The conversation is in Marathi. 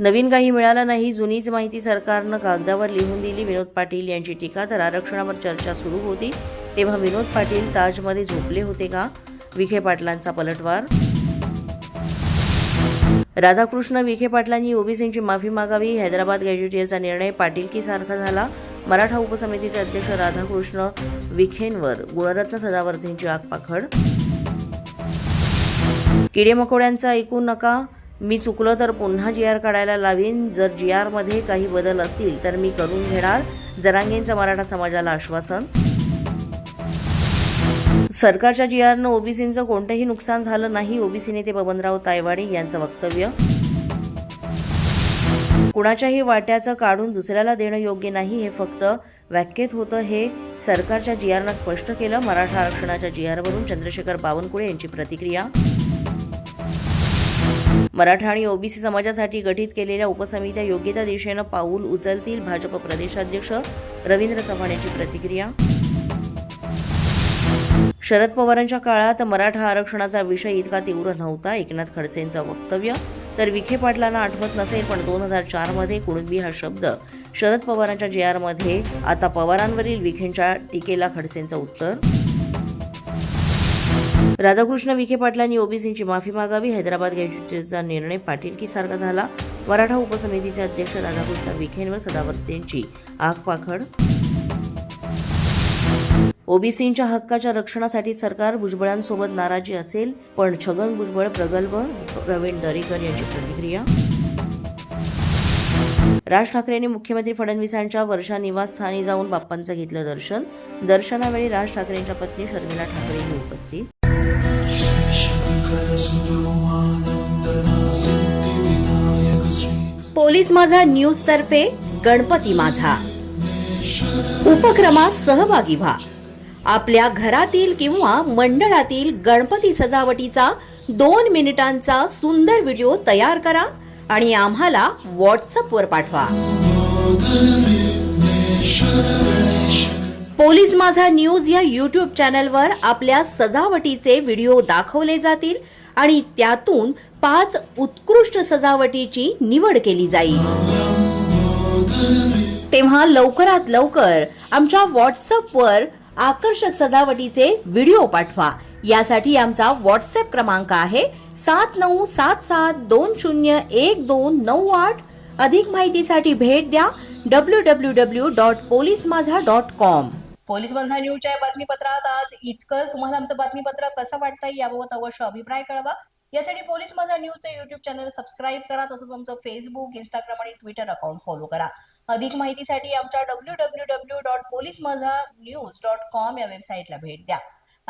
नवीन काही मिळालं नाही जुनीच माहिती सरकारनं कागदावर लिहून दिली. विनोद पाटील यांची टीका तर आरक्षणावर चर्चा सुरू होती. तेव्हा विनोद पाटील ताजमध्ये झोपले होते का? विखे पाटलांचा पलटवार. राधाकृष्ण विखे पाटलांनी ओबीसींची माफी मागावी. हैदराबाद गॅजेटियरचा निर्णय पाटीलकीसारखा झाला. मराठा उपसमितीचे अध्यक्ष राधाकृष्ण विखेंवर गुणरत्न सदावर्धींची आगपाखड किडे मकोड्यांचा ऐकू नका. मी चुकलं तर पुन्हा जी आर काढायला लावीन. जर जी आरमध्ये काही बदल असतील तर मी करून घेणार. जरांगेंचं मराठा समाजाला आश्वासन. सरकारच्या जी आरनं ओबीसींचं कोणतंही नुकसान झालं नाही. ओबीसी नेते बबनराव तायवाडे यांचं वक्तव्य. कुणाच्याही वाट्याचं काढून दुसऱ्याला देणं योग्य नाही हे फक्त व्याख्येत होतं. हे सरकारच्या जी आरनं स्पष्ट केलं. मराठा आरक्षणाच्या जी आरवरून चंद्रशेखर बावनकुळे यांची प्रतिक्रिया. मराठा आणि ओबीसी समाजासाठी गठीत केलेल्या उपसमित्या योग्य त्या दिशेनं पाऊल उचलतील भाजप प्रदेशाध्यक्ष रवींद्र चव्हाण यांची प्रतिक्रिया. शरद पवारांच्या काळात मराठा आरक्षणाचा विषय इतका तीव्र नव्हता एकनाथ खडसेंचं वक्तव्य. तर विखे पाटलांना आठवत नसेल पण दोन हजार चारमध्ये कुणबी हा शब्द? शरद पवारांच्या जे आरमध्ये आता पवारांवरील विखेंच्या टीकेला खडसेंचं उत्तर. राधाकृष्ण विखे पाटलांनी ओबीसींची माफी मागावी. हैदराबाद गॅजेटचा निर्णय पाटीलकीसारखा झाला. मराठा उपसमितीचे अध्यक्ष राधाकृष्ण विखेंवर सदावर्तेंची आगपाखड. ओबीसींच्या हक्काच्या रक्षणासाठी सरकार भुजबळांसोबत नाराजी असेल पण छगन भुजबळ प्रगल्भ. प्रवीण दरेकर यांची प्रतिक्रिया राज ठाकरेंनी मुख्यमंत्री फडणवीसांच्या वर्षा निवासस्थानी जाऊन बाप्पांचं घेतलं दर्शन. दर्शनावेळी राज ठाकरेंच्या पत्नी शर्मिला ठाकरेही उपस्थित. पोलीस माझा न्यूज तर्फे गणपती माझा. उपक्रमात सहभागी व्हा. आपल्या घरातील किंवा मंडळातील गणपती सजावटीचा दोन मिनिटांचा सुंदर व्हिडिओ तयार करा. आणि आम्हाला व्हॉट्सअपवर पाठवा. पोलीस माझा न्यूज या यूट्यूब चॅनलवर आपल्या सजावटीचे व्हिडिओ दाखवले जातील आणि त्यातून पाच उत्कृष्ट सजावटीची निवड केली जाईल. तेव्हा लवकरात लवकर आमच्या व्हॉट्सअपवर आकर्षक सजावटीचे व्हिडिओ पाठवा. यासाठी आमचा व्हॉट्सअप क्रमांक आहे सात नऊ सात सात दोन शून्य एक दोन नऊ आठ. अधिक माहितीसाठी भेट द्या W W W dot police Majha dot com police Majha न्यूजच्या बातमीपत्रात आज इतकंच. तुम्हाला आमचं बातमीपत्र कसं वाटतंय याबाबत अवश्य अभिप्राय कळवा. यासाठी पोलीस माझा न्यूजचं युट्यूब चॅनल सबस्क्राईब करा तसंच आमचं फेसबुक इंस्टाग्राम आणि ट्विटर अकाउंट फॉलो करा. अधिक माहितीसाठी आमच्या W W W dot police Majha news dot com या वेबसाईटला भेट द्या.